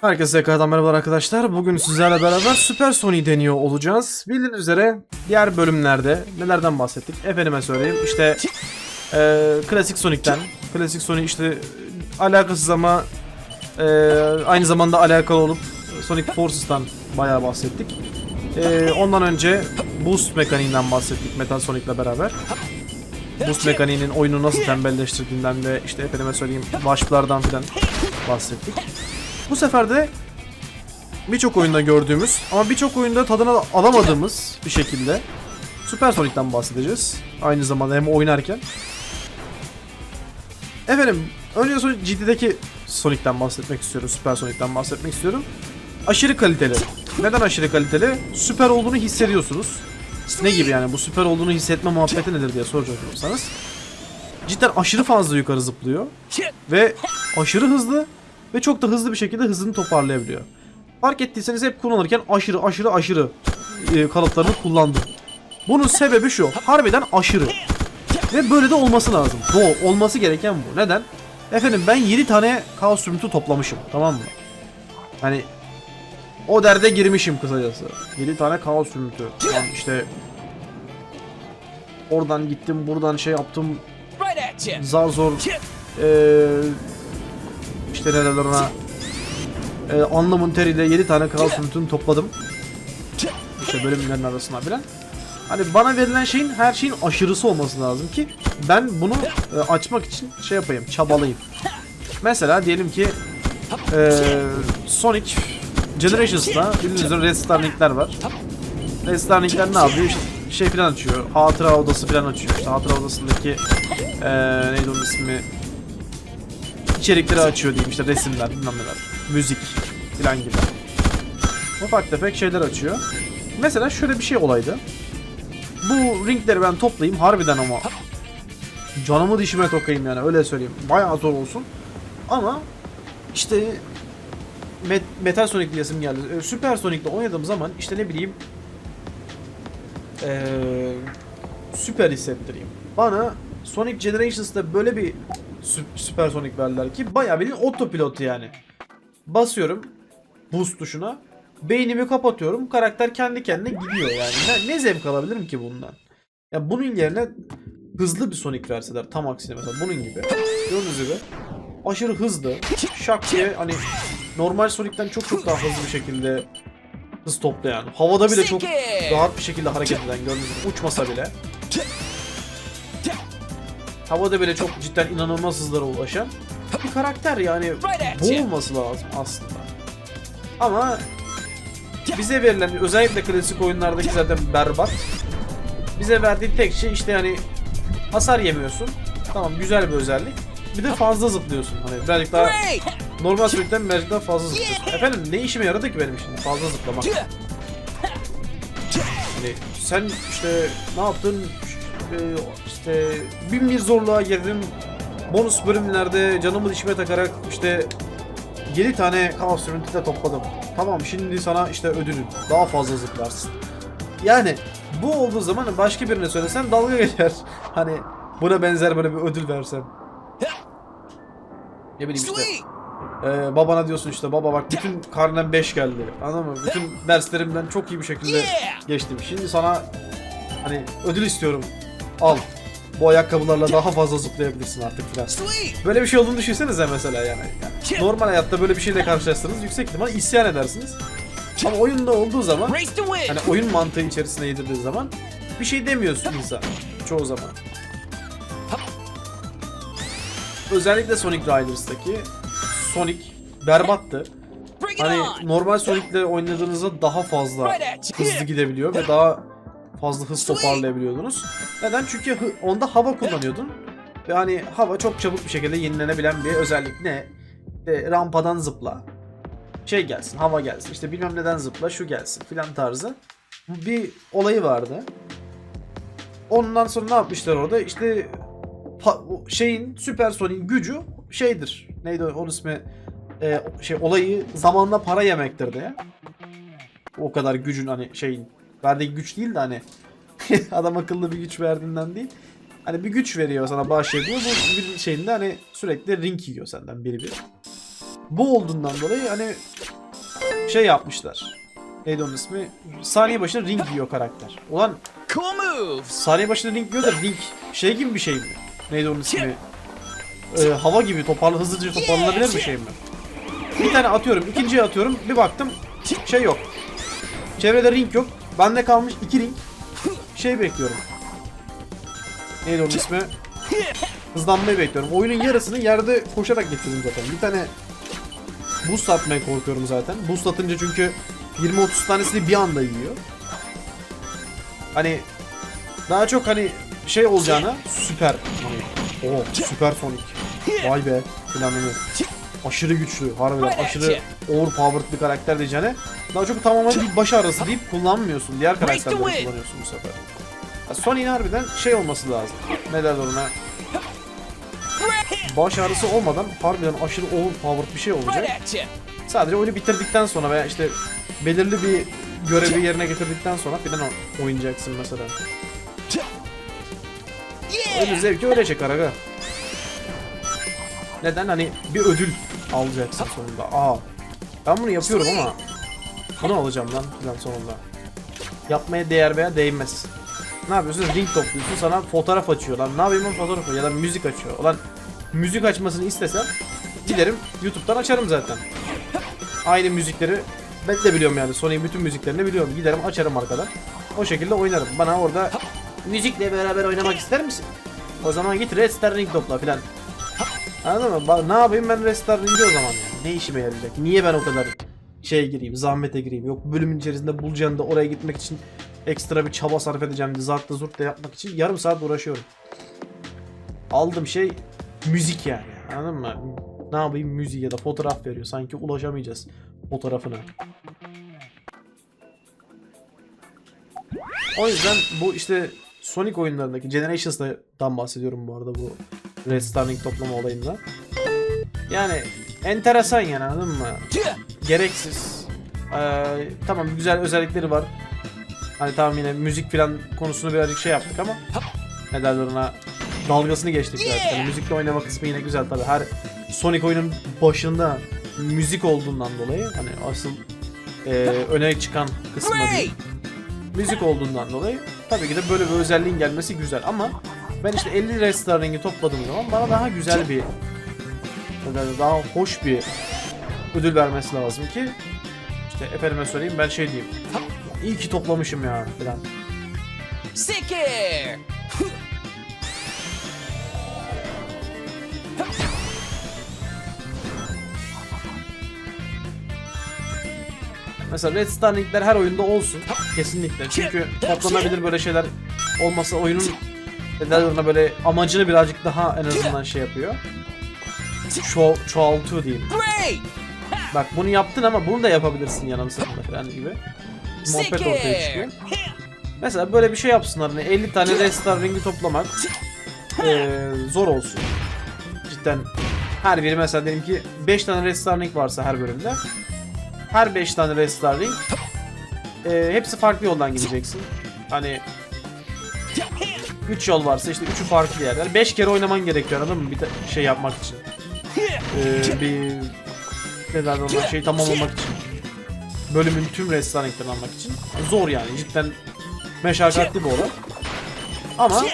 Herkese tekrardan merhabalar arkadaşlar. Bugün sizlerle beraber Super Sony deniyor olacağız. Bildiğiniz üzere diğer bölümlerde nelerden bahsettik? Efendime söyleyeyim işte e, klasik Sonic'ten. Klasik Sonic işte e, alakasız ama e, aynı zamanda alakalı olup Sonic Forces'tan bayağı bahsettik. E, ondan önce Boost mekaniğinden bahsettik Metal Sonic'le beraber. Boost mekaniğinin oyunu nasıl tembelleştirdiğinden ve işte efendime söyleyeyim Wasp'lardan filan bahsettik. Bu sefer de birçok oyunda gördüğümüz ama birçok oyunda tadına alamadığımız bir şekilde Super Sonic'ten bahsedeceğiz. Aynı zamanda hem oynarken. Efendim, önce Sonic GT'deki Sonic'ten bahsetmek istiyorum. Super Sonic'ten bahsetmek istiyorum. Aşırı kaliteli. Neden aşırı kaliteli? Süper olduğunu hissediyorsunuz. Ne gibi yani bu süper olduğunu hissetme muhabbeti nedir diye soracak olursanız. Cidden aşırı fazla yukarı zıplıyor. Ve aşırı hızlı ve çok da hızlı bir şekilde hızını toparlayabiliyor. Fark ettiyseniz hep kullanırken aşırı aşırı aşırı e, kalıplarını kullandım. Bunun sebebi şu. Harbiden aşırı. Ve böyle de olması lazım. Bu olması gereken bu. Neden? Efendim ben 7 tane kaos sürüntü toplamışım. Tamam mı? Hani o derde girmişim kısacası. 7 tane kaos sürüntü. Lan işte oradan gittim buradan şey yaptım zar zor eee işte ne derler ona eee anlamın teriyle 7 tane kral sürüntünü topladım. İşte bölümlerin arasına bilen. Hani bana verilen şeyin her şeyin aşırısı olması lazım ki ben bunu e, açmak için şey yapayım, çabalayayım. Mesela diyelim ki e, Sonic Generations'ta bildiğiniz üzere Red var. Red ne yapıyor? İşte şey falan açıyor. Hatıra odası falan açıyor. İşte hatıra odasındaki e, neydi onun ismi? İçerikleri açıyor diyeyim işte resimler, bilmem. Müzik falan gibi. Ufak tefek şeyler açıyor. Mesela şöyle bir şey olaydı. Bu ringleri ben toplayayım harbiden ama canımı dişime tokayım yani öyle söyleyeyim. Bayağı zor olsun. Ama işte Met Metal Sonic diyesim geldi. Ee, Super Sonic'le oynadığım zaman işte ne bileyim ee, süper hissettireyim. Bana Sonic Generations'ta böyle bir sü- Super Sonic verdiler ki bayağı bildiğin otopilot yani. Basıyorum boost tuşuna. Beynimi kapatıyorum. Karakter kendi kendine gidiyor yani. Ne, ne zevk alabilirim ki bundan? Ya bunun yerine hızlı bir Sonic verseler tam aksine mesela bunun gibi. Gördüğünüz gibi aşırı hızlı. Şak diye hani normal Sonic'ten çok çok daha hızlı bir şekilde hız toplayan. Havada bile çok rahat bir şekilde hareket eden gördüğünüz gibi uçmasa bile. Havada bile çok cidden inanılmaz hızlara ulaşan bir karakter yani bu olması lazım aslında. Ama bize verilen özellikle klasik oyunlardaki zaten berbat. Bize verdiği tek şey işte yani hasar yemiyorsun. Tamam güzel bir özellik. Bir de fazla zıplıyorsun. Hani birazcık daha normal sürükten birazcık daha fazla zıplıyorsun. Efendim ne işime yaradı ki benim şimdi fazla zıplamak? Hani sen işte ne yaptın? Ee, işte bin bir zorluğa girdim. Bonus bölümlerde canımı dişime takarak işte 7 tane kaos sürüntü de topladım. Tamam şimdi sana işte ödülün. Daha fazla zıplarsın. Yani bu olduğu zaman başka birine söylesen dalga geçer. Hani buna benzer böyle bir ödül versen. Ne bileyim işte. Ee, babana diyorsun işte baba bak bütün karnem 5 geldi. Anladın mı? Bütün derslerimden çok iyi bir şekilde geçtim. Şimdi sana hani ödül istiyorum. Al. Bu ayakkabılarla daha fazla zıplayabilirsin artık filan. Böyle bir şey olduğunu düşünsenize mesela yani. yani normal hayatta böyle bir şeyle karşılaşsanız yüksek ihtimal isyan edersiniz. Ama oyunda olduğu zaman hani oyun mantığı içerisine yedirdiği zaman bir şey demiyorsun insan çoğu zaman. Özellikle Sonic Riders'taki Sonic berbattı. Hani normal Sonic'le oynadığınızda daha fazla hızlı gidebiliyor ve daha fazla hız toparlayabiliyordunuz. Neden? Çünkü onda hava kullanıyordun. Ve hani hava çok çabuk bir şekilde yenilenebilen bir özellik. Ne? İşte rampadan zıpla. Şey gelsin, hava gelsin. İşte bilmem neden zıpla, şu gelsin filan tarzı. Bir olayı vardı. Ondan sonra ne yapmışlar orada? İşte şeyin Süper Sonic'in gücü şeydir. Neydi o- onun ismi? Ee, şey olayı zamanla para yemektir diye. O kadar gücün hani şeyin verdiği güç değil de hani adam akıllı bir güç verdiğinden değil. Hani bir güç veriyor sana bahşediyor. Bu bir şeyinde hani sürekli ring yiyor senden biri bir. bu olduğundan dolayı hani şey yapmışlar. Neydi onun ismi? Saniye başına ring yiyor karakter. Ulan saniye başına ring yiyor da ring şey gibi bir şey mi? Neydi onun ismi? Ee, hava gibi toparla hızlıca toparlanabilir bir şey mi? Bir tane atıyorum, ikinciye atıyorum. Bir baktım şey yok. Çevrede ring yok. Bende kalmış iki ring. Şey bekliyorum. Neydi onun ismi? Hızlanmayı bekliyorum. Oyunun yarısını yerde koşarak getirdim zaten. Bir tane boost atmaya korkuyorum zaten. Boost atınca çünkü 20-30 tanesini bir anda yiyor. Hani daha çok hani şey olacağına süper hani o süper Sonic. Vay be hani aşırı güçlü harbiden aşırı overpowered bir karakter diyeceğine daha çok tamamen bir baş arası deyip kullanmıyorsun. Diğer karakterleri kullanıyorsun bu sefer. Ya Sonic'in harbiden şey olması lazım. Ne derler ona? Baş ağrısı olmadan harbiden aşırı overpowered bir şey olacak. Sadece oyunu bitirdikten sonra veya işte belirli bir görevi yerine getirdikten sonra o- oynayacaksın mesela. Öyle zevki öyle çeker aga. Neden? Hani bir ödül alacaksın sonunda. Aa. Ben bunu yapıyorum ama bunu alacağım lan filan sonunda. Yapmaya değer veya değmez. Ne yapıyorsun? Ring topluyorsun sana fotoğraf açıyor lan. Ne yapayım ben fotoğraf ya da müzik açıyor. Ulan müzik açmasını istesem giderim YouTube'dan açarım zaten. Aynı müzikleri ben de biliyorum yani. Sony'in bütün müziklerini biliyorum. Giderim açarım arkadan. O şekilde oynarım. Bana orada müzikle beraber oynamak ister misin? O zaman git Red Ring topla filan. Anladın mı? Ne yapayım ben Red Ring'i o zaman yani? Ne işime yarayacak? Niye ben o kadar şey gireyim, zahmete gireyim? Yok bölümün içerisinde bulacağım da oraya gitmek için ekstra bir çaba sarf edeceğim de zartla zurt da yapmak için yarım saat uğraşıyorum. Aldığım şey müzik yani. Anladın mı? Ne yapayım müziği ya da fotoğraf veriyor. Sanki ulaşamayacağız fotoğrafına. O yüzden bu işte Sonic oyunlarındaki Generations'dan bahsediyorum bu arada bu Red Starring toplama olayında. Yani enteresan yani anladın mı? Gereksiz. Ee, tamam güzel özellikleri var. Hani tamam yine müzik falan konusunu birazcık şey yaptık ama ne derler ona dalgasını geçtik zaten. Yani müzikle oynama kısmı yine güzel tabi. Her Sonic oyunun başında müzik olduğundan dolayı hani asıl e, öne çıkan kısmı değil. Müzik olduğundan dolayı tabii ki de böyle bir özelliğin gelmesi güzel ama ben işte 50 Restarring'i topladığım zaman bana daha güzel bir daha hoş bir ödül vermesi lazım ki işte efendime söyleyeyim ben şey diyeyim iyi ki toplamışım ya falan. Air. Mesela Red Star Link'ler her oyunda olsun. Kesinlikle. Çünkü toplanabilir böyle şeyler olmasa oyunun ne derler ona böyle amacını birazcık daha en azından şey yapıyor. Ço çoğaltıyor diyeyim. Bak bunu yaptın ama bunu da yapabilirsin yanım sırtında falan gibi. Muhabbet ortaya çıkıyor. Mesela böyle bir şey yapsınlar. Hani 50 tane Red Star Ring'i toplamak eee, zor olsun. Cidden her biri mesela diyelim ki 5 tane Red Star Ring varsa her bölümde. Her 5 tane Red Star Ring eee, hepsi farklı yoldan gideceksin. Hani 3 yol varsa işte 3'ü farklı yerler. 5 kere oynaman gerekiyor anladın mı? Bir şey yapmak için. Eee, bir ne derler ona şey tamamlamak için. Bölümün tüm restoranlarını almak için. Zor yani cidden meşakkatli bir olay. Ama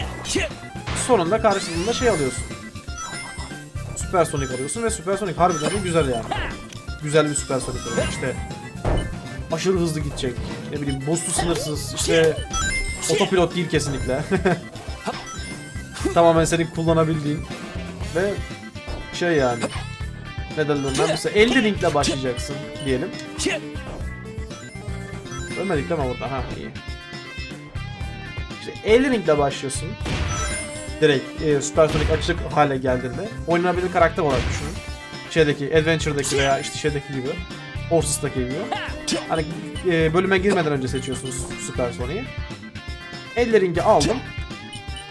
sonunda karşılığında şey alıyorsun. Süper Sonic alıyorsun ve Süper Sonic harbiden de güzel yani. Güzel bir Süper Sonic oluyor. İşte aşırı hızlı gidecek. Ne bileyim boost'u sınırsız. İşte otopilot değil kesinlikle. Tamamen senin kullanabildiğin ve şey yani ne ona mesela 50 linkle başlayacaksın diyelim. Ölmedik değil mi burada? Ha iyi. İşte 50 linkle başlıyorsun. Direkt e, Supersonic açık hale geldiğinde oynanabilir karakter olarak düşünün. Şeydeki, Adventure'daki veya işte şeydeki gibi. Horses'taki gibi. Hani e, bölüme girmeden önce seçiyorsunuz Supersonic'i. 50 ringi aldım.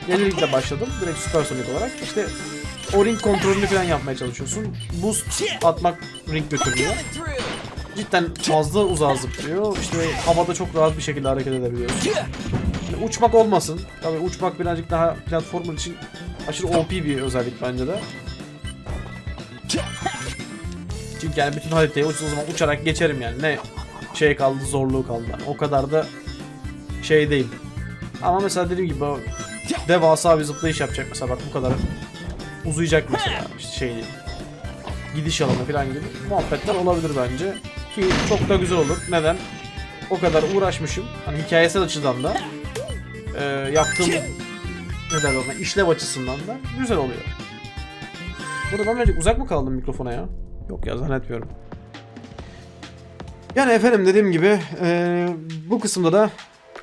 50 ringle başladım. Direkt Supersonic olarak. İşte o ring kontrolünü falan yapmaya çalışıyorsun. Boost atmak ring götürüyor cidden fazla uzağa zıplıyor. İşte havada çok rahat bir şekilde hareket edebiliyorsun. Yani uçmak olmasın. Tabii uçmak birazcık daha platformer için aşırı OP bir özellik bence de. Çünkü yani bütün haritayı o zaman uçarak geçerim yani. Ne şey kaldı zorluğu kaldı. O kadar da şey değil. Ama mesela dediğim gibi devasa bir zıplayış yapacak mesela bak bu kadar uzayacak mesela işte şey. Gidiş alanı falan gibi muhabbetler olabilir bence. Ki çok da güzel olur. Neden? O kadar uğraşmışım. Hani hikayesel açıdan da e, yaptığım ne derler ona işlev açısından da güzel oluyor. Burada ben birazcık uzak mı kaldım mikrofona ya? Yok ya zannetmiyorum. Yani efendim dediğim gibi e, bu kısımda da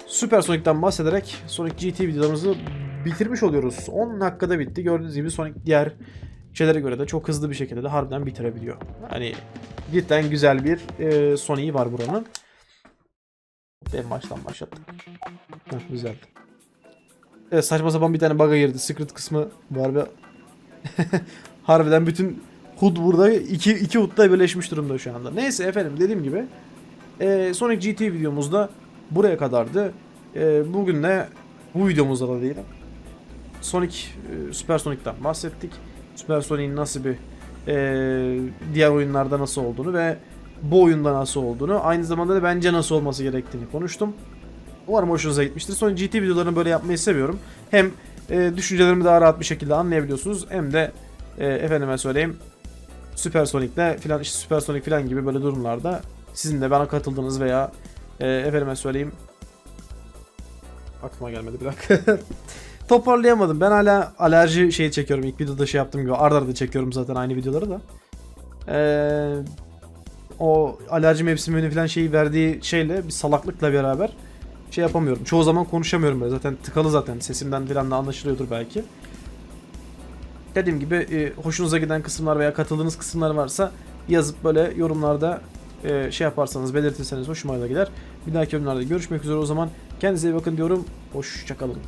Super Sonic'ten bahsederek Sonic GT videolarımızı bitirmiş oluyoruz. 10 dakikada bitti. Gördüğünüz gibi Sonic diğer şeylere göre de çok hızlı bir şekilde de harbiden bitirebiliyor. Hani cidden güzel bir e, Sonic'i var buranın. En baştan başlattık. Heh, güzeldi. Evet saçma sapan bir tane bug'a girdi. Secret kısmı var ve harbiden bütün HUD burada iki, iki HUD'da birleşmiş durumda şu anda. Neyse efendim dediğim gibi e, Sonic GT videomuzda buraya kadardı. E, bugün de bu videomuzda da diyelim. Sonic, e, Super Sonic'ten bahsettik. Super Sonic'in nasıl bir e, diğer oyunlarda nasıl olduğunu ve bu oyunda nasıl olduğunu aynı zamanda da bence nasıl olması gerektiğini konuştum. Umarım hoşunuza gitmiştir. Sonic GT videolarını böyle yapmayı seviyorum. Hem e, düşüncelerimi daha rahat bir şekilde anlayabiliyorsunuz hem de e, efendime söyleyeyim Super Sonic'le filan işte Super Sonic filan gibi böyle durumlarda sizin de bana katıldığınız veya e, efendime söyleyeyim aklıma gelmedi bir dakika. Toparlayamadım. Ben hala alerji şeyi çekiyorum. İlk videoda şey yaptığım gibi arda arda çekiyorum zaten aynı videoları da. Ee, o alerji mevsimini falan şeyi verdiği şeyle bir salaklıkla beraber şey yapamıyorum. Çoğu zaman konuşamıyorum böyle. Zaten tıkalı zaten. Sesimden falan da anlaşılıyordur belki. Dediğim gibi e, hoşunuza giden kısımlar veya katıldığınız kısımlar varsa yazıp böyle yorumlarda e, şey yaparsanız belirtirseniz hoşuma da gider. Bir dahaki yorumlarda görüşmek üzere o zaman. Kendinize iyi bakın diyorum. Hoşçakalın.